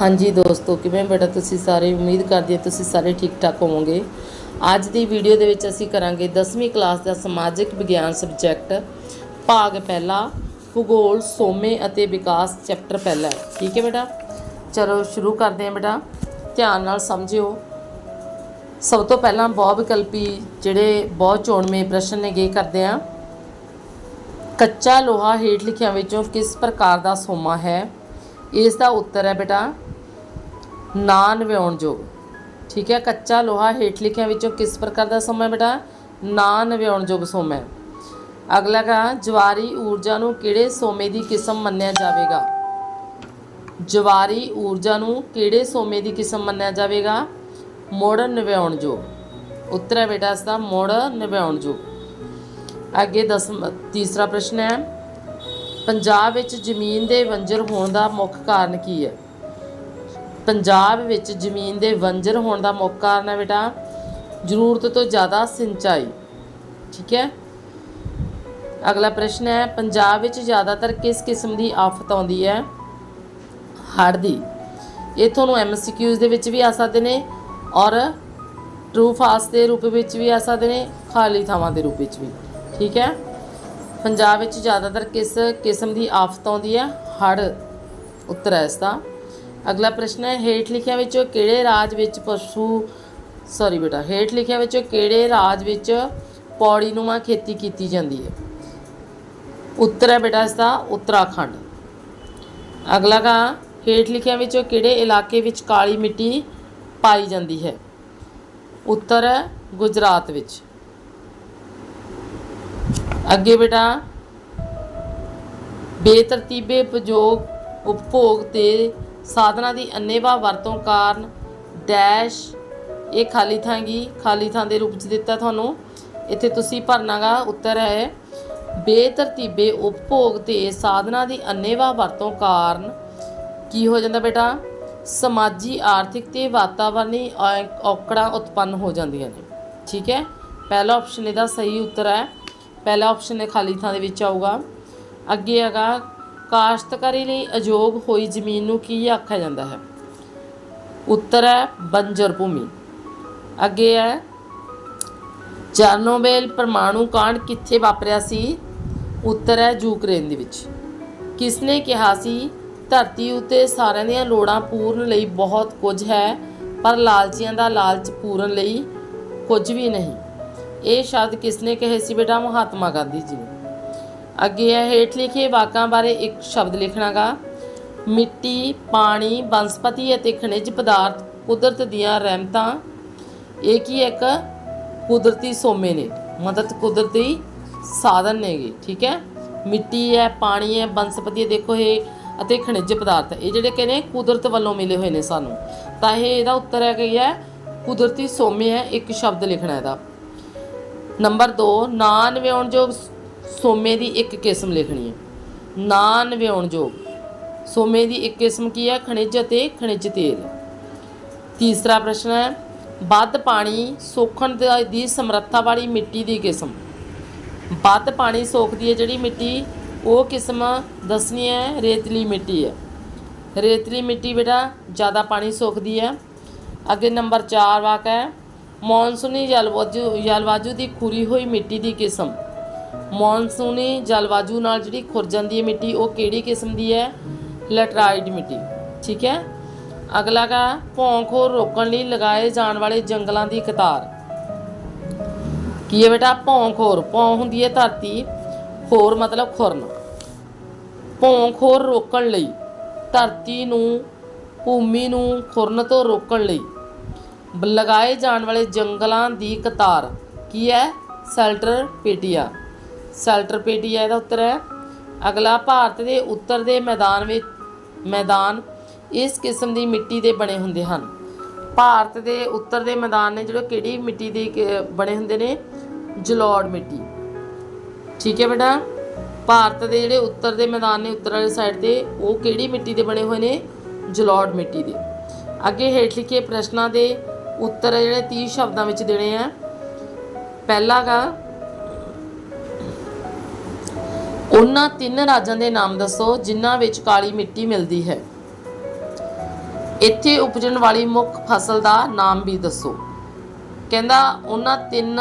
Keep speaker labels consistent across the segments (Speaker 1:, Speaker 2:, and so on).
Speaker 1: ਹਾਂਜੀ ਦੋਸਤੋ, ਕਿਵੇਂ ਬੇਟਾ ਤੁਸੀਂ ਸਾਰੇ? ਉਮੀਦ ਕਰਦੇ ਹਾਂ ਤੁਸੀਂ ਸਾਰੇ ਠੀਕ ਠਾਕ ਹੋਵੋਗੇ। ਅੱਜ ਦੀ ਵੀਡੀਓ ਦੇ ਵਿੱਚ ਅਸੀਂ ਕਰਾਂਗੇ 10ਵੀਂ ਕਲਾਸ ਦਾ ਸਮਾਜਿਕ ਵਿਗਿਆਨ ਸਬਜੈਕਟ ਭਾਗ ਪਹਿਲਾ, ਭੂਗੋਲ, ਸੋਮੇ ਅਤੇ ਵਿਕਾਸ ਚੈਪਟਰ ਪਹਿਲਾ। ਠੀਕ ਹੈ ਬੇਟਾ? ਚਲੋ ਸ਼ੁਰੂ ਕਰਦੇ ਹਾਂ ਬੇਟਾ। ਧਿਆਨ ਨਾਲ ਸਮਝਿਓ। ਸਭ ਤੋਂ ਪਹਿਲਾਂ ਬਹੁ ਵਿਕਲਪੀ ਜਿਹੜੇ ਬਹੁ ਚੋਣਵੇਂ ਪ੍ਰਸ਼ਨ ਨੇਗੇ ਕਰਦੇ ਆ ਕੱਚਾ ਲੋਹਾ ਹੇਠ ਲਿਖਿਆਂ ਵਿੱਚੋਂ ਕਿਸ ਪ੍ਰਕਾਰ ਦਾ ਸੋਮਾ ਹੈ? ਇਸ ਦਾ ਉੱਤਰ ਹੈ ਬੇਟਾ ਨਾ ਨਵਿਆਉਣਯੋਗ ਠੀਕ ਹੈ, ਕੱਚਾ ਲੋਹਾ ਹੇਠ ਲਿਖਿਆਂ ਵਿੱਚੋਂ ਕਿਸ ਪ੍ਰਕਾਰ ਦਾ ਸੋਮਾ ਹੈ ਬੇਟਾ? ਨਾ ਨਵਿਆਉਣਯੋਗ ਸੋਮਾ ਹੈ। ਅਗਲਾ ਕਾ ਜਵਾਰੀ ਊਰਜਾ ਨੂੰ ਕਿਹੜੇ ਸੋਮੇ ਦੀ ਕਿਸਮ ਮੰਨਿਆ ਜਾਵੇਗਾ? ਜਵਾਰੀ ਊਰਜਾ ਨੂੰ ਕਿਹੜੇ ਸੋਮੇ ਦੀ ਕਿਸਮ ਮੰਨਿਆ ਜਾਵੇਗਾ? ਮੁੜ ਨਵਿਆਉਣਯੋਗ ਉੱਤਰ ਹੈ ਬੇਟਾ, ਇਸ ਦਾ ਨਵਿਆਉਣ ਯੋਗ ਅੱਗੇ 10 ਤੀਸਰਾ ਪ੍ਰਸ਼ਨ ਹੈ। ਪੰਜਾਬ ਵਿੱਚ ਜ਼ਮੀਨ ਦੇ ਵੰਜਰ ਹੋਣ ਦਾ ਮੁੱਖ ਕਾਰਨ ਕੀ ਹੈ? ਪੰਜਾਬ ਵਿੱਚ ਜ਼ਮੀਨ ਦੇ ਵੰਜਰ ਹੋਣ ਦਾ ਮੁੱਖ ਕਾਰਨ ਹੈ ਬੇਟਾ, ਜ਼ਰੂਰਤ ਤੋਂ ਜ਼ਿਆਦਾ ਸਿੰਚਾਈ। ਠੀਕ ਹੈ? ਅਗਲਾ ਪ੍ਰਸ਼ਨ ਹੈ, ਪੰਜਾਬ ਵਿੱਚ ਜ਼ਿਆਦਾਤਰ ਕਿਸ ਕਿਸਮ ਦੀ ਆਫਤ ਆਉਂਦੀ ਹੈ? ਹੜ੍ਹ ਦੀ। ਇਹ ਤੁਹਾਨੂੰ ਐਮਸੀਕਿਊਜ਼ ਦੇ ਵਿੱਚ ਵੀ ਆ ਸਕਦੇ ਨੇ ਔਰ ਟਰੂ ਫਾਸ ਦੇ ਰੂਪ ਵਿੱਚ ਵੀ ਆ ਸਕਦੇ ਨੇ, ਖਾਲੀ ਥਾਵਾਂ ਦੇ ਰੂਪ ਵਿੱਚ ਵੀ। ਠੀਕ ਹੈ? ਪੰਜਾਬ ਵਿੱਚ ਜ਼ਿਆਦਾਤਰ ਕਿਸ ਕਿਸਮ ਦੀ ਆਫਤ ਆਉਂਦੀ ਹੈ? ਹੜ੍ਹ ਉੱਤਰ ਹੈ ਇਸ ਦਾ ਅਗਲਾ ਪ੍ਰਸ਼ਨ ਹੈ, ਹੇਠ ਲਿਖਿਆਂ ਵਿੱਚੋਂ ਕਿਹੜੇ ਰਾਜ ਵਿੱਚ ਪਸ਼ੂ ਸੌਰੀ ਬੇਟਾ, ਹੇਠ ਲਿਖਿਆਂ ਵਿੱਚੋਂ ਕਿਹੜੇ ਰਾਜ ਵਿੱਚ ਪੌੜੀ ਨੂੰਮਾ ਖੇਤੀ ਕੀਤੀ ਜਾਂਦੀ ਹੈ? ਉੱਤਰ ਹੈ ਬੇਟਾ ਇਸ ਦਾ ਉੱਤਰਾਖੰਡ। ਅਗਲਾ ਕਾ, ਹੇਠ ਲਿਖਿਆਂ ਵਿੱਚੋਂ ਕਿਹੜੇ ਇਲਾਕੇ ਵਿੱਚ ਕਾਲੀ ਮਿੱਟੀ ਪਾਈ ਜਾਂਦੀ ਹੈ? ਉੱਤਰ ਗੁਜਰਾਤ ਵਿੱਚ। ਅੱਗੇ ਬੇਟਾ, ਬੇਤਰਤੀਬੇ ਉਪਯੋਗ ਉਪਭੋਗ ਤੇ ਸਾਧਨਾਂ ਦੀ ਅੰਨੇਵਾਹ ਵਰਤੋਂ ਕਾਰਨ ਡੈਸ਼, ਇਹ ਖਾਲੀ ਥਾਂ ਗੀ ਖਾਲੀ ਥਾਂ ਦੇ ਰੂਪ ਚ ਦਿੱਤਾ ਤੁਹਾਨੂੰ। ਇੱਥੇ ਤੁਸੀਂ ਭਰਨਾਗਾ ਉੱਤਰ ਹੈ, ਬੇਤਰਤੀਬੇ ਉਪਭੋਗ ਤੇ ਸਾਧਨਾਂ ਦੀ ਅੰਨੇਵਾਹ ਵਰਤੋਂ ਕਾਰਨ ਕੀ ਹੋ ਜਾਂਦਾ ਬੇਟਾ? ਸਮਾਜੀ, ਆਰਥਿਕ ਤੇ ਵਾਤਾਵਰਣੀ ਔ- ਔਕੜਾਂ ਉਤਪੰਨ ਹੋ ਜਾਂਦੀਆਂ ਨੇ। ਠੀਕ ਹੈ? ਪਹਿਲਾ ਆਪਸ਼ਨ ਇਹਦਾ ਸਹੀ ਉੱਤਰ ਹੈ। ਪਹਿਲਾ ਆਪਸ਼ਨ ਇਹ ਖਾਲੀ ਥਾਂ ਦੇ ਵਿੱਚ ਆਊਗਾ। ਅੱਗੇ ਹੈਗਾ, ਕਾਸ਼ਤਕਾਰੀ ਲਈ ਅਯੋਗ ਹੋਈ ਜ਼ਮੀਨ ਨੂੰ ਕੀ ਆਖਿਆ ਜਾਂਦਾ ਹੈ? ਉੱਤਰ ਹੈ, ਬੰਜਰ ਭੂਮੀ। ਅੱਗੇ ਹੈ ਚਰਨੋਬਿਲ ਪਰਮਾਣੂ ਕਾਂਡ ਕਿੱਥੇ ਵਾਪਰਿਆ ਸੀ? ਉੱਤਰ ਹੈ, ਯੂਕਰੇਨ ਦੇ ਵਿੱਚ। ਕਿਸ ਨੇ ਕਿਹਾ ਸੀ, ਧਰਤੀ ਉਤੇ ਸਾਰਿਆਂ ਦੀਆਂ ਲੋੜਾਂ ਪੂਰਨ ਲਈ ਬਹੁਤ ਕੁਝ ਹੈ, ਪਰ ਲਾਲਚੀਆਂ ਦਾ ਲਾਲਚ ਪੂਰਨ ਲਈ ਕੁਝ ਵੀ ਨਹੀਂ। ਇਹ ਸ਼ਬਦ ਕਿਸ ਨੇ ਕਹੇ ਸੀ ਬੇਟਾ? ਮਹਾਤਮਾ ਗਾਂਧੀ ਜੀ ਨੇ। ਅੱਗੇ ਹੈ ਹੇਠ ਲਿਖੇ ਵਾਕਾਂ ਬਾਰੇ ਇੱਕ ਸ਼ਬਦ ਲਿਖਣਾਗਾ। ਮਿੱਟੀ, ਪਾਣੀ, ਬਨਸਪਤੀ ਅਤੇ ਖਣਿਜ ਪਦਾਰਥ ਕੁਦਰਤ ਦੀਆਂ ਰਹਿਮਤਾਂ। ਇਹ ਕੀ ਹੈ ਇੱਕ? ਕੁਦਰਤੀ ਸੋਮੇ ਨੇ। ਮਦਦ ਕੁਦਰਤੀ ਸਾਧਨ ਨੇਗੇ, ਠੀਕ ਹੈ? ਮਿੱਟੀ ਹੈ, ਪਾਣੀ ਹੈ, ਬਨਸਪਤੀ ਹੈ, ਦੇਖੋ ਇਹ ਅਤੇ ਖਣਿਜ ਪਦਾਰਥ। ਇਹ ਜਿਹੜੇ ਕਹਿੰਦੇ ਕੁਦਰਤ ਵੱਲੋਂ ਮਿਲੇ ਹੋਏ ਨੇ ਸਾਨੂੰ। ਤਾਂ ਇਹ ਇਹਦਾ ਉੱਤਰ ਹੈ ਕਿ ਹੈ, ਕੁਦਰਤੀ ਸੋਮੇ ਹੈ, ਇੱਕ ਸ਼ਬਦ ਲਿਖਣਾ ਇਹਦਾ। ਨੰਬਰ 2 ਨਾ ਨਵਿਆਉਣਯੋਗ ਸੋਮੇ ਦੀ ਇੱਕ ਕਿਸਮ ਲਿਖਣੀ ਹੈ। ਨਾ ਨਵਿਆਉਣਯੋਗ ਸੋਮੇ ਦੀ ਇੱਕ ਕਿਸਮ ਕੀ ਹੈ? ਖਣਿਜ ਅਤੇ ਖਣਿਜ ਤੇਲ। ਤੀਸਰਾ ਪ੍ਰਸ਼ਨ ਹੈ, ਵੱਧ ਪਾਣੀ ਸੋਖਣ ਦਾ- ਦੀ ਸਮਰੱਥਾ ਵਾਲੀ ਮਿੱਟੀ ਦੀ ਕਿਸਮ। ਵੱਧ ਪਾਣੀ ਸੋਖਦੀ ਹੈ ਜਿਹੜੀ ਮਿੱਟੀ, ਉਹ ਕਿਸਮ ਦੱਸਣੀ ਹੈ, ਰੇਤਲੀ ਮਿੱਟੀ ਹੈ। ਰੇਤਲੀ ਮਿੱਟੀ ਬੇਟਾ, ਜ਼ਿਆਦਾ ਪਾਣੀ ਸੋਖਦੀ ਹੈ। ਅੱਗੇ ਨੰਬਰ 4 ਵਾਕ ਹੈ ਮੌਨਸੂਨੀ ਜਲਵਾਯੂ ਜਲਵਾਯੂ ਦੀ ਖੁਰੀ ਹੋਈ ਮਿੱਟੀ ਦੀ ਕਿਸਮ। ਮੌਨਸੂਨੀ ਜਲਵਾਯੂ ਨਾਲ ਜਿਹੜੀ ਖੁਰ ਜਾਂਦੀ ਹੈ ਮਿੱਟੀ, ਉਹ ਕਿਹੜੀ ਕਿਸਮ ਦੀ ਹੈ? ਲੈਟਰਾਈਟ ਮਿੱਟੀ। ਠੀਕ ਹੈ? ਅਗਲਾ ਕਾ ਭੌਂਖੋਰ ਰੋਕਣ ਲਈ ਲਗਾਏ ਜਾਣ ਵਾਲੇ ਜੰਗਲਾਂ ਦੀ ਕਤਾਰ। ਕੀ ਹੈ ਬੇਟਾ? ਭੌਂਖੋਰ ਭੌਂ ਹੁੰਦੀ ਹੈ ਧਰਤੀ ਖੋਰ ਮਤਲਬ ਖੁਰਨ। ਭੌਂਖੋਰ ਰੋਕਣ ਲਈ, ਧਰਤੀ ਨੂੰ, ਭੂਮੀ ਨੂੰ ਖੁਰਨ ਤੋਂ ਰੋਕਣ ਲਈ। ਲਗਾਏ ਜਾਣ ਵਾਲੇ ਜੰਗਲਾਂ ਦੀ ਕਤਾਰ। ਕੀ ਹੈ? ਸੈਲਟਰ ਪੇਟੀਆ ਸੈਲਟਰ ਪੇਟੀਆ ਇਹਦਾ ਉੱਤਰ ਹੈ। ਅਗਲਾ ਭਾਰਤ ਦੇ ਉੱਤਰ ਦੇ ਮੈਦਾਨ ਵਿੱਚ ਮੈਦਾਨ ਇਸ ਕਿਸਮ ਦੀ ਮਿੱਟੀ ਦੇ ਬਣੇ ਹੁੰਦੇ ਹਨ। ਭਾਰਤ ਦੇ ਉੱਤਰ ਦੇ ਮੈਦਾਨ ਨੇ ਜਿਹੜੇ ਕਿਹੜੀ ਮਿੱਟੀ ਦੇ ਬਣੇ ਹੁੰਦੇ ਨੇ? ਜਲੋੜ ਮਿੱਟੀ। ਠੀਕ ਹੈ ਬੇਟਾ? ਭਾਰਤ ਦੇ ਜਿਹੜੇ ਉੱਤਰ ਦੇ ਮੈਦਾਨ ਨੇ ਉੱਤਰ ਵਾਲੀ ਸਾਈਡ ਤੇ, ਉਹ ਕਿਹੜੀ ਮਿੱਟੀ ਦੇ ਬਣੇ ਹੋਏ ਨੇ? ਜਲੋੜ ਮਿੱਟੀ ਦੇ। ਅੱਗੇ ਹੇਠ ਲਿਖੇ ਪ੍ਰਸ਼ਨਾਂ ਦੇ ਉੱਤਰ ਜਿਹੜੇ 30 ਸ਼ਬਦਾਂ ਵਿੱਚ ਦੇਣੇ ਆ। ਪਹਿਲਾ ਗਾ ਉਹਨਾਂ ਤਿੰਨ ਰਾਜਾਂ ਦੇ ਨਾਮ ਦੱਸੋ, ਜਿਨ੍ਹਾਂ ਵਿੱਚ ਕਾਲੀ ਮਿੱਟੀ ਮਿਲਦੀ ਹੈ। ਇੱਥੇ ਉਪਜਣ ਵਾਲੀ ਮੁੱਖ ਫਸਲ ਦਾ ਨਾਮ ਵੀ ਦੱਸੋ। ਕਹਿੰਦਾ, ਉਹਨਾਂ ਤਿੰਨ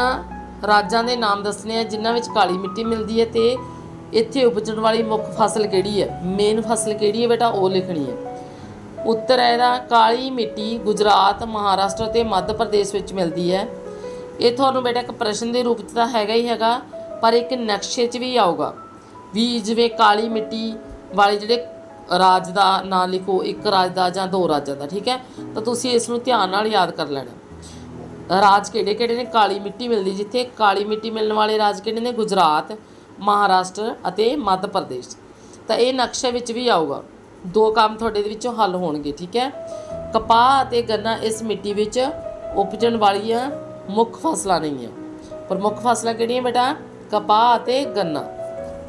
Speaker 1: ਰਾਜਾਂ ਦੇ ਨਾਮ ਦੱਸਣੇ ਆ, ਜਿਨ੍ਹਾਂ ਵਿੱਚ ਕਾਲੀ ਮਿੱਟੀ ਮਿਲਦੀ ਹੈ ਤੇ ਇੱਥੇ ਉਪਜਣ ਵਾਲੀ ਮੁੱਖ ਫਸਲ ਕਿਹੜੀ ਹੈ? ਮੇਨ ਫਸਲ ਕਿਹੜੀ ਹੈ ਬੇਟਾ? ਉਹ ਲਿਖਣੀ ਹੈ। ਉੱਤਰ ਹੈ ਇਹਦਾ, ਕਾਲੀ ਮਿੱਟੀ ਗੁਜਰਾਤ, ਮਹਾਰਾਸ਼ਟਰ ਤੇ ਮੱਧ ਪ੍ਰਦੇਸ਼ ਵਿੱਚ ਮਿਲਦੀ ਹੈ। ਇਹ ਤੁਹਾਨੂੰ ਬੇਟਾ ਇੱਕ ਪ੍ਰਸ਼ਨ ਦੇ ਰੂਪ 'ਚ ਤਾਂ ਹੈਗਾ ਹੀ ਹੈਗਾ, ਪਰ ਇੱਕ ਨਕਸ਼ੇ 'ਚ ਵੀ ਆਊਗਾ। ਵੀ ਜਿਵੇਂ ਕਾਲੀ ਮਿੱਟੀ ਵਾਲੇ ਜਿਹੜੇ ਰਾਜ ਦਾ ਨਾਂ ਲਿਖੋ, ਇੱਕ ਰਾਜ ਦਾ ਜਾਂ ਦੋ ਰਾਜਾਂ ਦਾ, ਠੀਕ ਹੈ? ਤਾਂ ਤੁਸੀਂ ਇਸ ਨੂੰ ਧਿਆਨ ਨਾਲ ਯਾਦ ਕਰ ਲੈਣਾ। ਰਾਜ ਕਿਹੜੇ ਕਿਹੜੇ ਨੇ? ਕਾਲੀ ਮਿੱਟੀ ਮਿਲਦੀ ਜਿੱਥੇ? ਕਾਲੀ ਮਿੱਟੀ ਮਿਲਣ ਵਾਲੇ ਰਾਜ ਕਿਹੜੇ ਨੇ? ਗੁਜਰਾਤ, ਮਹਾਰਾਸ਼ਟਰ ਅਤੇ ਮੱਧ ਪ੍ਰਦੇਸ਼। ਤਾਂ ਇਹ ਨਕਸ਼ੇ ਵਿੱਚ ਵੀ ਆਊਗਾ। ਦੋ ਕੰਮ ਤੁਹਾਡੇ ਦੇ ਵਿੱਚੋਂ ਹੱਲ ਹੋਣਗੇ, ਠੀਕ ਹੈ? ਕਪਾਹ ਅਤੇ ਗੰਨਾ ਇਸ ਮਿੱਟੀ ਵਿੱਚ ਉਪਜਣ ਵਾਲੀਆਂ ਮੁੱਖ ਫਸਲਾਂ ਨਹੀਂ ਆ ਪ੍ਰਮੁੱਖ ਫਸਲਾਂ ਕਿਹੜੀਆਂ ਬੇਟਾ? ਕਪਾਹ ਅਤੇ ਗੰਨਾ,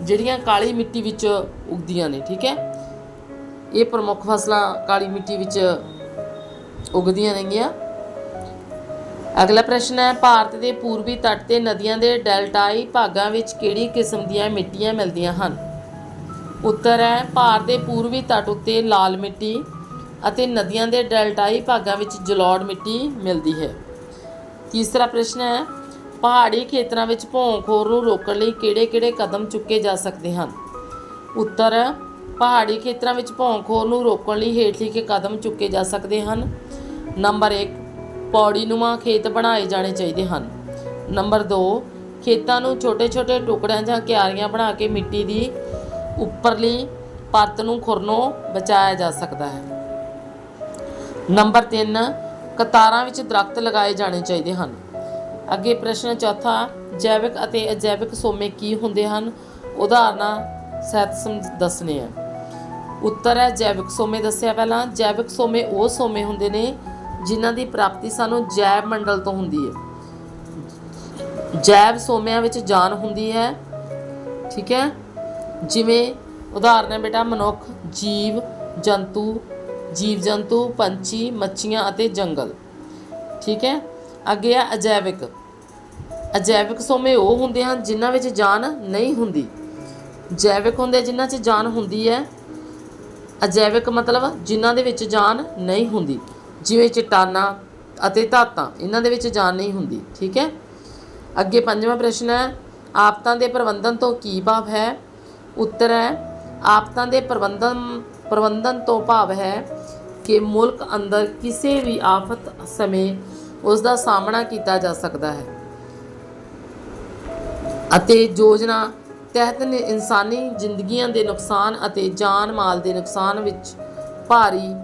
Speaker 1: ਜਿਹੜੀਆਂ ਕਾਲੀ ਮਿੱਟੀ ਵਿੱਚ ਉਗਦੀਆਂ ਨੇ, ਠੀਕ ਹੈ? ਇਹ ਪ੍ਰਮੁੱਖ ਫਸਲਾਂ ਕਾਲੀ ਮਿੱਟੀ ਵਿੱਚ ਉਗਦੀਆਂ ਨੇਗੀਆਂ ਅਗਲਾ ਪ੍ਰਸ਼ਨ ਹੈ, ਭਾਰਤ ਦੇ ਪੂਰਬੀ ਤੱਟ ਤੇ ਨਦੀਆਂ ਦੇ ਡੈਲਟਾਈ ਭਾਗਾਂ ਵਿੱਚ ਕਿਹੜੀ ਕਿਸਮ ਦੀਆਂ ਮਿੱਟੀਆਂ ਮਿਲਦੀਆਂ ਹਨ? ਉੱਤਰ ਹੈ ਭਾਰਤ ਦੇ ਪੂਰਬੀ ਤੱਟ ਉੱਤੇ ਲਾਲ ਮਿੱਟੀ ਅਤੇ ਨਦੀਆਂ ਦੇ ਡੈਲਟਾਈ ਭਾਗਾਂ ਵਿੱਚ ਜਲੋੜ ਮਿੱਟੀ ਮਿਲਦੀ ਹੈ। ਤੀਸਰਾ ਪ੍ਰਸ਼ਨ ਹੈ, ਪਹਾੜੀ ਖੇਤਰਾਂ ਵਿੱਚ ਭੌਂਖੋਰ ਨੂੰ ਰੋਕਣ ਲਈ ਕਿਹੜੇ-ਕਿਹੜੇ ਕਦਮ ਚੁੱਕੇ ਜਾ ਸਕਦੇ ਹਨ? ਉੱਤਰ, ਪਹਾੜੀ ਖੇਤਰਾਂ ਵਿੱਚ ਭੌਂਖੋਰ ਨੂੰ ਰੋਕਣ ਲਈ ਹੇਠ ਲਿਖੇ ਕਦਮ ਚੁੱਕੇ ਜਾ ਸਕਦੇ ਹਨ। ਨੰਬਰ 1 ਪੌੜੀਨੁਮਾ ਖੇਤ ਬਣਾਏ ਜਾਣੇ ਚਾਹੀਦੇ ਹਨ। ਨੰਬਰ 2 ਖੇਤਾਂ ਨੂੰ ਛੋਟੇ-ਛੋਟੇ ਟੁਕੜਿਆਂ ਜਾਂ ਕਿਆਰੀਆਂ ਬਣਾ ਕੇ ਮਿੱਟੀ ਦੀ ਉੱਪਰਲੀ ਪਰਤ ਨੂੰ ਖੁਰਨੋਂ ਬਚਾਇਆ ਜਾ ਸਕਦਾ ਹੈ। ਨੰਬਰ 3 ਕਤਾਰਾਂ ਵਿੱਚ ਦਰਖਤ ਲਗਾਏ ਜਾਣੇ ਚਾਹੀਦੇ ਹਨ। ਅੱਗੇ ਪ੍ਰਸ਼ਨ ਚੌਥਾ, ਜੈਵਿਕ ਅਤੇ ਅਜੈਵਿਕ ਸੋਮੇ ਕੀ ਹੁੰਦੇ ਹਨ? ਉਦਾਹਰਨਾਂ ਸਹਿਤ ਸਮਝ ਦੱਸਣੇ ਆ। ਉੱਤਰ ਹੈ, ਜੈਵਿਕ ਸੋਮੇ ਦੱਸਿਆ ਪਹਿਲਾਂ। ਜੈਵਿਕ ਸੋਮੇ ਉਹ ਸੋਮੇ ਹੁੰਦੇ ਨੇ ਜਿਨ੍ਹਾਂ ਦੀ ਪ੍ਰਾਪਤੀ ਸਾਨੂੰ ਜੈਵ ਮੰਡਲ ਤੋਂ ਹੁੰਦੀ ਹੈ। ਜੈਵ ਸੋਮਿਆਂ ਵਿੱਚ ਜਾਨ ਹੁੰਦੀ ਹੈ। ਠੀਕ ਹੈ? ਜਿਵੇਂ, ਉਦਾਹਰਨ ਹੈ ਬੇਟਾ, ਮਨੁੱਖ, ਜੀਵ, ਜੰਤੂ ਜੀਵ ਜੰਤੂ, ਪੰਛੀ, ਮੱਛੀਆਂ ਅਤੇ ਜੰਗਲ। ਠੀਕ ਹੈ? ਅੱਗੇ ਆ ਅਜੈਵਿਕ। ਅਜੈਵਿਕ ਸੋਮੇ ਉਹ ਹੁੰਦੇ ਹਨ ਜਿਨ੍ਹਾਂ ਵਿੱਚ ਜਾਨ ਨਹੀਂ ਹੁੰਦੀ। ਜੈਵਿਕ ਹੁੰਦੇ ਜਿਨ੍ਹਾਂ 'ਚ ਜਾਨ ਹੁੰਦੀ ਹੈ। ਅਜੈਵਿਕ ਮਤਲਬ ਜਿਨ੍ਹਾਂ ਦੇ ਵਿੱਚ ਜਾਨ ਨਹੀਂ ਹੁੰਦੀ। ਜਿਵੇਂ ਚਟਾਨਾਂ ਅਤੇ ਧਾਤਾਂ, ਇਹਨਾਂ ਦੇ ਵਿੱਚ ਜਾਨ ਨਹੀਂ ਹੁੰਦੀ। ਠੀਕ ਹੈ? ਅੱਗੇ ਪੰਜਵਾਂ ਪ੍ਰਸ਼ਨ ਹੈ, ਆਪਤਾਂ ਦੇ ਪ੍ਰਬੰਧਨ ਤੋਂ ਕੀ ਭਾਵ ਹੈ? ਉੱਤਰ ਹੈ, ਆਪਤਾਂ ਦੇ ਪ੍ਰਬੰਧਨ ਪ੍ਰਬੰਧਨ ਤੋਂ ਭਾਵ ਹੈ ਕਿ ਮੁਲਕ ਅੰਦਰ ਕਿਸੇ ਵੀ ਆਫਤ ਸਮੇਂ ਉਸ ਦਾ ਸਾਹਮਣਾ ਕੀਤਾ ਜਾ ਸਕਦਾ ਹੈ ਅਤੇ ਯੋਜਨਾ ਤਹਿਤ ਇਨਸਾਨੀ ਜ਼ਿੰਦਗੀਆਂ ਦੇ ਨੁਕਸਾਨ ਅਤੇ ਜਾਨ ਮਾਲ ਦੇ ਨੁਕਸਾਨ ਵਿੱਚ ਭਾਰੀ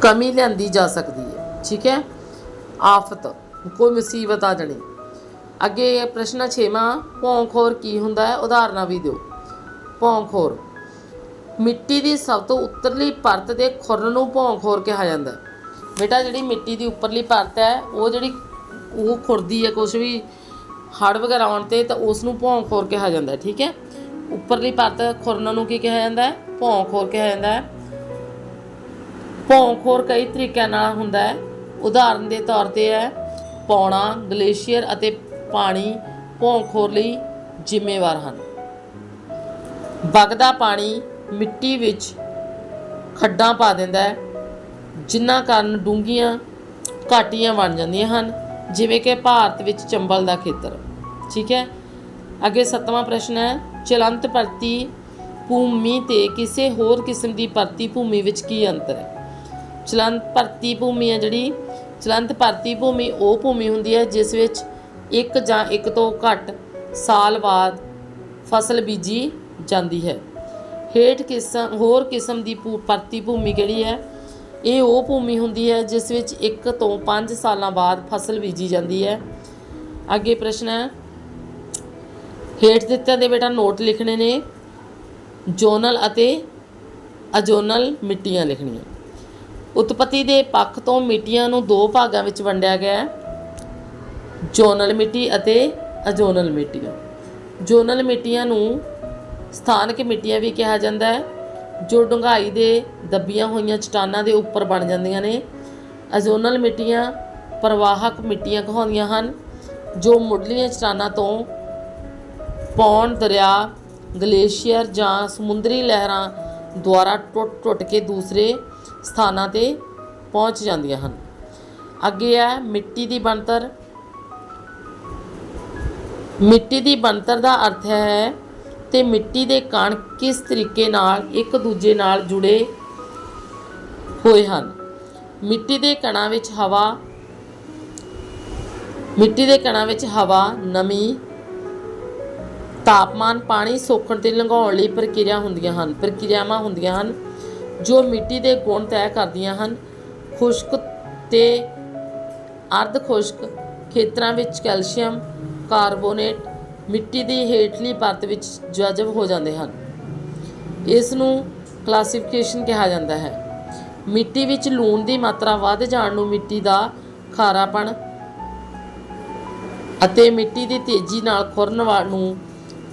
Speaker 1: ਕਮੀ ਲਿਆਂਦੀ ਜਾ ਸਕਦੀ ਹੈ। ਠੀਕ ਹੈ? ਆਫਤ, ਕੋਈ ਮੁਸੀਬਤ ਆ ਜਾਣੀ। ਅੱਗੇ ਪ੍ਰਸ਼ਨ 6ਵਾਂ ਭੌਂਖੋਰ ਕੀ ਹੁੰਦਾ ਹੈ? ਉਦਾਹਰਨਾਂ ਵੀ ਦਿਓ। ਭੌਂਖੋਰ। ਮਿੱਟੀ ਦੀ ਸਭ ਤੋਂ ਉੱਤਰਲੀ ਪਰਤ ਦੇ ਖੁਰਨ ਨੂੰ ਭੌਂਖੋਰ ਕਿਹਾ ਜਾਂਦਾ ਹੈ। ਬੇਟਾ, ਜਿਹੜੀ ਮਿੱਟੀ ਦੀ ਉੱਪਰਲੀ ਪਰਤ ਹੈ, ਉਹ ਜਿਹੜੀ ਉਹ ਖੁਰਦੀ ਹੈ ਕੁਝ ਵੀ ਹੜ ਵਗੈਰਾ ਆਉਣ ਤੇ, ਤਾਂ ਉਸ ਨੂੰ ਭੌਂਖੋਰ ਕਿਹਾ ਜਾਂਦਾ ਹੈ, ਠੀਕ ਹੈ? ਉੱਪਰਲੀ ਪਰਤ ਖੁਰਨ ਨੂੰ ਕੀ ਕਿਹਾ ਜਾਂਦਾ ਹੈ? ਭੌਂਖੋਰ ਕਿਹਾ ਜਾਂਦਾ ਹੈ। ਭੌਂਖੋਰ ਕਈ ਤਰੀਕਿਆਂ ਨਾਲ ਹੁੰਦਾ ਹੈ। ਉਦਾਹਰਨ ਦੇ ਤੌਰ ਤੇ ਹੈ, ਪੌਣਾ, ਗਲੇਸ਼ੀਅਰ ਅਤੇ ਪਾਣੀ ਭੌਂਖੋਰ ਲਈ ਜ਼ਿੰਮੇਵਾਰ ਹਨ। ਵਗਦਾ ਪਾਣੀ ਮਿੱਟੀ ਵਿੱਚ ਖੱਡਾਂ ਪਾ ਦਿੰਦਾ ਹੈ, ਜਿਨ੍ਹਾਂ ਕਾਰਨ ਡੂੰਘੀਆਂ ਘਾਟੀਆਂ ਬਣ ਜਾਂਦੀਆਂ ਹਨ, ਜਿਵੇਂ ਕਿ ਭਾਰਤ ਵਿੱਚ ਚੰਬਲ ਦਾ ਖੇਤਰ। ਠੀਕ ਹੈ? ਅੱਗੇ ਸੱਤਵਾਂ ਪ੍ਰਸ਼ਨ ਹੈ, ਚਲੰਤ ਪਰਤੀ ਭੂਮੀ ਤੇ ਕਿਸੇ ਹੋਰ ਕਿਸਮ ਦੀ ਪਰਤੀ ਭੂਮੀ ਵਿੱਚ ਕੀ ਅੰਤਰ ਹੈ? ਚਲੰਤ ਭਰਤੀ ਭੂਮੀ ਹੈ ਜਿਹੜੀ, ਚਲੰਤ ਭਰਤੀ ਭੂਮੀ ਉਹ ਭੂਮੀ ਹੁੰਦੀ ਹੈ ਜਿਸ ਵਿੱਚ ਇੱਕ ਜਾਂ ਇੱਕ ਤੋਂ ਘੱਟ ਸਾਲ ਬਾਅਦ ਫਸਲ ਬੀਜੀ ਜਾਂਦੀ ਹੈ। ਹੇਠ ਕਿਸਮ, ਹੋਰ ਕਿਸਮ ਦੀ ਭੂ- ਭਰਤੀ ਭੂਮੀ ਕਿਹੜੀ ਹੈ? ਇਹ ਉਹ ਭੂਮੀ ਹੁੰਦੀ ਹੈ ਜਿਸ ਵਿੱਚ 1 ਤੋਂ 5 ਸਾਲਾਂ ਬਾਅਦ ਫਸਲ ਬੀਜੀ ਜਾਂਦੀ ਹੈ। ਅੱਗੇ ਪ੍ਰਸ਼ਨ ਹੈ। ਹੇਠ ਦਿੱਤੇ ਦੇ ਬੇਟਾ ਨੋਟ ਲਿਖਣੇ ਨੇ। ਜੋਨਲ ਅਤੇ ਅਜੋਨਲ ਮਿੱਟੀਆਂ ਲਿਖਣੀਆਂ। ਉਤਪਤੀ ਦੇ ਪੱਖ ਤੋਂ ਮਿੱਟੀਆਂ ਨੂੰ ਦੋ ਭਾਗਾਂ ਵਿੱਚ ਵੰਡਿਆ ਗਿਆ ਹੈ। ਜੋਨਲ ਮਿੱਟੀ ਅਤੇ ਅਜੋਨਲ ਮਿੱਟੀਆਂ ਜੋਨਲ ਮਿੱਟੀਆਂ ਨੂੰ ਸਥਾਨਕ ਮਿੱਟੀਆਂ ਵੀ ਕਿਹਾ ਜਾਂਦਾ ਹੈ, ਜੋ ਡੂੰਘਾਈ ਦੇ ਦੱਬੀਆਂ ਹੋਈਆਂ ਚਟਾਨਾਂ ਦੇ ਉੱਪਰ ਬਣ ਜਾਂਦੀਆਂ ਨੇ। ਅਜੋਨਲ ਮਿੱਟੀਆਂ ਪ੍ਰਵਾਹਕ ਮਿੱਟੀਆਂ ਕਹਾਉਂਦੀਆਂ ਹਨ, ਜੋ ਮੁੱਢਲੀਆਂ ਚਟਾਨਾਂ ਤੋਂ ਪੌਣ, ਦਰਿਆ, ਗਲੇਸ਼ੀਅਰ ਜਾਂ ਸਮੁੰਦਰੀ ਲਹਿਰਾਂ ਦੁਆਰਾ ਟੁੱਟ-ਟੁੱਟ ਕੇ ਦੂਸਰੇ ਸਥਾਨਾਂ ਤੇ ਪਹੁੰਚ ਜਾਂਦੀਆਂ ਹਨ। ਅੱਗੇ ਹੈ ਮਿੱਟੀ ਦੀ ਬਣਤਰ। ਮਿੱਟੀ ਦੀ ਬਣਤਰ ਦਾ ਅਰਥ ਹੈ ਤੇ ਮਿੱਟੀ ਦੇ ਕਣ ਕਿਸ ਤਰੀਕੇ ਨਾਲ ਇੱਕ ਦੂਜੇ ਨਾਲ ਜੁੜੇ ਹੋਏ ਹਨ। ਮਿੱਟੀ ਦੇ ਕਣਾਂ ਵਿੱਚ ਹਵਾ, ਮਿੱਟੀ ਦੇ ਕਣਾਂ ਵਿੱਚ ਹਵਾ, ਨਮੀ, ਤਾਪਮਾਨ, ਪਾਣੀ ਸੋਖਣ ਤੇ ਲੰਘਾਉਣ ਲਈ ਪ੍ਰਕਿਰਿਆ ਹੁੰਦੀਆਂ ਹਨ। ਪ੍ਰਕਿਰਿਆਵਾਂ ਹੁੰਦੀਆਂ ਹਨ ਜੋ ਮਿੱਟੀ ਦੇ ਗੁਣ ਤੈਅ ਕਰਦੀਆਂ ਹਨ। ਖੁਸ਼ਕ ਤੇ ਅਰਧ ਖੁਸ਼ਕ ਖੇਤਰਾਂ ਵਿੱਚ ਕੈਲਸ਼ੀਅਮ ਕਾਰਬੋਨੇਟ ਮਿੱਟੀ ਦੀ ਹੇਠਲੀ ਪਰਤ ਵਿੱਚ ਜਜ਼ਬ ਹੋ ਜਾਂਦੇ ਹਨ। ਇਸ ਨੂੰ ਕਲਾਸੀਫਿਕੇਸ਼ਨ ਕਿਹਾ ਜਾਂਦਾ ਹੈ। ਮਿੱਟੀ ਵਿੱਚ ਲੂਣ ਦੀ ਮਾਤਰਾ ਵੱਧ ਜਾਣ ਨੂੰ ਮਿੱਟੀ ਦਾ ਖਾਰਾਪਣ ਅਤੇ ਮਿੱਟੀ ਦੀ ਤੇਜ਼ੀ ਨਾਲ ਖੁਰਨ ਵਾ- ਨੂੰ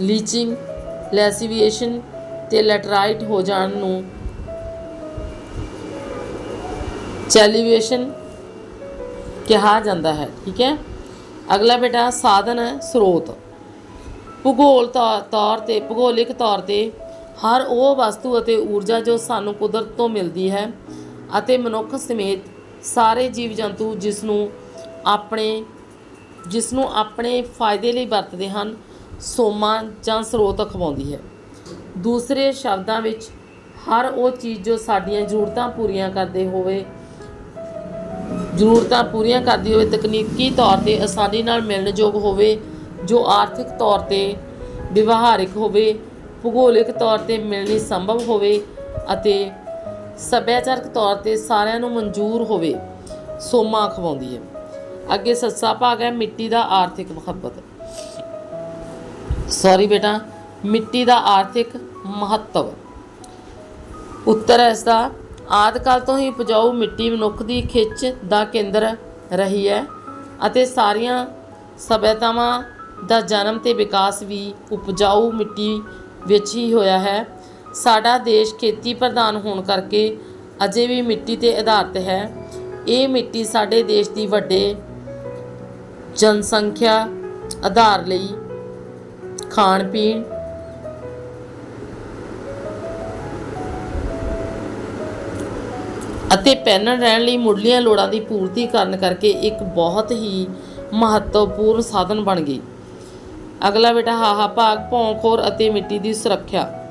Speaker 1: ਲੀਚਿੰਗ, ਲੈਸੀਵੀਏਸ਼ਨ ਤੇ ਲੈਟਰਾਈਟ ਹੋ ਜਾਣ ਨੂੰ ਚੈਲੀਵੇਸ਼ਨ ਕਿਹਾ ਜਾਂਦਾ ਹੈ। ਠੀਕ ਹੈ? ਅਗਲਾ ਬੇਟਾ ਸਾਧਨ ਹੈ ਸਰੋਤ। ਭੂਗੋਲ ਤੌ- ਤੌਰ ਤੇ, ਭੂਗੋਲਿਕ ਤੌਰ ਤੇ ਹਰ ਉਹ ਵਸਤੂ ਅਤੇ ਊਰਜਾ ਜੋ ਸਾਨੂੰ ਕੁਦਰਤ ਤੋਂ ਮਿਲਦੀ ਹੈ ਅਤੇ ਮਨੁੱਖ ਸਮੇਤ ਸਾਰੇ ਜੀਵ ਜੰਤੂ ਜਿਸ ਨੂੰ ਆਪਣੇ ਜਿਸ ਨੂੰ ਆਪਣੇ ਫਾਇਦੇ ਲਈ ਵਰਤਦੇ ਹਨ, ਸੋਮਾ ਜਾਂ ਸਰੋਤ ਅਖਵਾਉਂਦੀ ਹੈ। ਦੂਸਰੇ ਸ਼ਬਦਾਂ ਵਿੱਚ, ਹਰ ਉਹ ਚੀਜ਼ ਜੋ ਸਾਡੀਆਂ ਜ਼ਰੂਰਤਾਂ ਪੂਰੀਆਂ ਕਰਦੇ ਹੋਵੇ ਜ਼ਰੂਰਤਾਂ ਪੂਰੀਆਂ ਕਰਦੀ ਹੋਵੇ, ਤਕਨੀਕੀ ਤੌਰ ਤੇ ਆਸਾਨੀ ਨਾਲ ਮਿਲਣਯੋਗ ਹੋਵੇ, ਜੋ ਆਰਥਿਕ ਤੌਰ ਤੇ ਵਿਵਹਾਰਿਕ ਹੋਵੇ, ਭੂਗੋਲਿਕ ਤੌਰ ਤੇ ਮਿਲਣੀ ਸੰਭਵ ਹੋਵੇ ਅਤੇ ਸੱਭਿਆਚਾਰਕ ਤੌਰ ਤੇ ਸਾਰਿਆਂ ਨੂੰ ਮਨਜ਼ੂਰ ਹੋਵੇ, ਸੋਮਾ ਅਖਵਾਉਂਦੀ ਹੈ। ਅੱਗੇ ਸੱਸਾ ਭਾਗ ਹੈ, ਮਿੱਟੀ ਦਾ ਆਰਥਿਕ ਮਹੱਬਤ। ਸੌਰੀ ਬੇਟਾ, ਮਿੱਟੀ ਦਾ ਆਰਥਿਕ ਮਹੱਤਵ। ਉੱਤਰ ਹੈ ਇਸ ਦਾ ਆਦਿਕਾਲ ਤੋਂ ਹੀ ਉਪਜਾਊ ਮਿੱਟੀ ਮਨੁੱਖ ਦੀ ਖਿੱਚ ਦਾ ਕੇਂਦਰ ਰਹੀ ਹੈ ਅਤੇ ਸਾਰੀਆਂ ਸਭਿਅਤਾਵਾਂ ਦਾ ਜਨਮ ਤੇ ਵਿਕਾਸ ਵੀ ਉਪਜਾਊ ਮਿੱਟੀ ਵਿੱਚ ਹੀ ਹੋਇਆ ਹੈ। ਸਾਡਾ ਦੇਸ਼ ਖੇਤੀ ਪ੍ਰਧਾਨ ਹੋਣ ਕਰਕੇ ਅਜੇ ਵੀ ਮਿੱਟੀ ਤੇ ਆਧਾਰਿਤ ਹੈ। ਇਹ ਮਿੱਟੀ ਸਾਡੇ ਦੇਸ਼ ਦੀ ਵੱਡੇ ਜਨਸੰਖਿਆ ਆਧਾਰ ਲਈ ਖਾਣ ਪੀਣ ਅਤੇ ਪਹਿਨਣ ਰਹਿਣ ਲਈ ਮੁੱਢਲੀਆਂ ਲੋੜਾਂ ਦੀ ਪੂਰਤੀ ਕਰਨ ਕਰਕੇ ਇੱਕ ਬਹੁਤ ਹੀ ਮਹੱਤਵਪੂਰਨ ਸਾਧਨ ਬਣ ਗਈ। ਅਗਲਾ ਬੇਟਾ, ਹਾਹਾ, ਭਾਗ ਭੌਂਖੋਰ ਅਤੇ ਮਿੱਟੀ ਦੀ ਸੁਰੱਖਿਆ।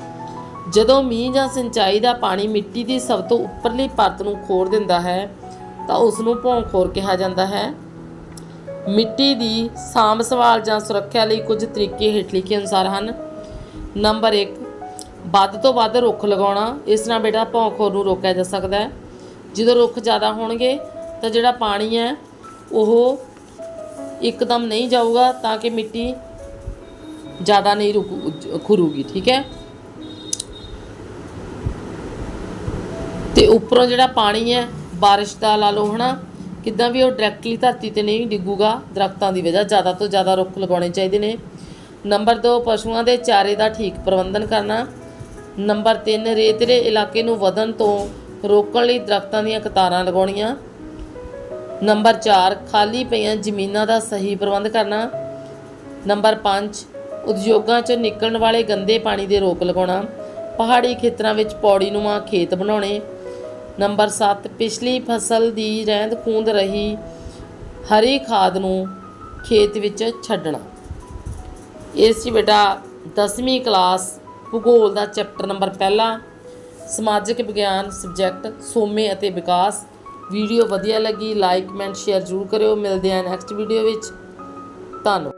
Speaker 1: ਜਦੋਂ ਮੀਂਹ ਜਾਂ ਸਿੰਚਾਈ ਦਾ ਪਾਣੀ ਮਿੱਟੀ ਦੀ ਸਭ ਤੋਂ ਉੱਪਰਲੀ ਪਰਤ ਨੂੰ ਖੋਰ ਦਿੰਦਾ ਹੈ, ਤਾਂ ਉਸ ਨੂੰ ਭੌਂਖੋਰ ਕਿਹਾ ਜਾਂਦਾ ਹੈ। ਮਿੱਟੀ ਦੀ ਸਾਂਭ ਸੰਭਾਲ ਜਾਂ ਸੁਰੱਖਿਆ ਲਈ ਕੁਝ ਤਰੀਕੇ ਹੇਠ ਲਿਖੇ ਅਨੁਸਾਰ ਹਨ? ਨੰਬਰ 1 ਵੱਧ ਤੋਂ ਵੱਧ ਰੁੱਖ ਲਗਾਉਣਾ। ਇਸ ਨਾਲ ਬੇਟਾ ਭੌਂਖੋਰ ਨੂੰ ਰੋਕਿਆ ਜਾ ਸਕਦਾ ਹੈ। ਜਦੋਂ ਰੁੱਖ ਜ਼ਿਆਦਾ ਹੋਣਗੇ ਤਾਂ ਜਿਹੜਾ ਪਾਣੀ ਹੈ ਉਹ ਇੱਕਦਮ ਨਹੀਂ ਜਾਊਗਾ ਤਾਂ ਕਿ ਮਿੱਟੀ ਜ਼ਿਆਦਾ ਨਹੀਂ ਰੁਕੂ, ਖੁਰੂਗੀ, ਠੀਕ ਹੈ? ਤੇ ਉੱਪਰੋਂ ਜਿਹੜਾ ਪਾਣੀ ਹੈ, ਬਾਰਿਸ਼ ਦਾ ਲਾ ਲਓ, ਹਨਾ? ਕਿੱਦਾਂ ਵੀ ਉਹ ਡਾਇਰੈਕਟਲੀ ਧਰਤੀ ਤੇ ਨਹੀਂ ਡਿੱਗੂਗਾ, ਦਰਖਤਾਂ ਦੀ ਵਜ੍ਹਾ ਜ਼ਿਆਦਾ ਤੋਂ ਜ਼ਿਆਦਾ ਰੁੱਖ ਲਗਾਉਣੇ ਚਾਹੀਦੇ ਨੇ। ਨੰਬਰ 2 ਪਸ਼ੂਆਂ ਦੇ ਚਾਰੇ ਦਾ ਠੀਕ ਪ੍ਰਬੰਧਨ ਕਰਨਾ। ਨੰਬਰ 3 ਰੇਤਲੇ ਇਲਾਕੇ ਨੂੰ ਵਧਣ ਤੋਂ ਰੋਕਣ ਲਈ ਦਰਖਤਾਂ ਦੀਆਂ ਕਤਾਰਾਂ ਲਗਾਉਣੀਆਂ। ਨੰਬਰ 4 ਖਾਲੀ ਪਈਆਂ ਜ਼ਮੀਨਾਂ ਦਾ ਸਹੀ ਪ੍ਰਬੰਧ ਕਰਨਾ। ਨੰਬਰ 5 ਉਦਯੋਗਾਂ 'ਚ ਨਿਕਲਣ ਵਾਲੇ ਗੰਦੇ ਪਾਣੀ ਦੇ ਰੋਕ ਲਗਾਉਣਾ। ਪਹਾੜੀ ਖੇਤਰਾਂ ਵਿੱਚ ਪੌੜੀਨੁਮਾ ਖੇਤ ਬਣਾਉਣੇ। ਨੰਬਰ 7 ਪਿਛਲੀ ਫਸਲ ਦੀ ਰਹਿੰਦ ਖੂੰਦ ਰਹੀ ਹਰੀ ਖਾਦ ਨੂੰ ਖੇਤ ਵਿੱਚ ਛੱਡਣਾ। ਇਸ 'ਚ ਬੇਟਾ 10ਵੀਂ ਕਲਾਸ ਭੂਗੋਲ ਦਾ ਚੈਪਟਰ ਨੰਬਰ ਪਹਿਲਾ ਸਮਾਜਿਕ ਵਿਗਿਆਨ, ਸਬਜੈਕਟ, ਸੋਮੇ ਅਤੇ ਵਿਕਾਸ। ਵੀਡੀਓ ਵਧੀਆ ਲੱਗੀ ਲਾਈਕ ਕਮੈਂਟ ਸ਼ੇਅਰ ਜ਼ਰੂਰ ਕਰਿਓ। ਮਿਲਦੇ ਹਾਂ ਨੈਕਸਟ ਵੀਡੀਓ ਵਿੱਚ। ਧੰਨਵਾਦ।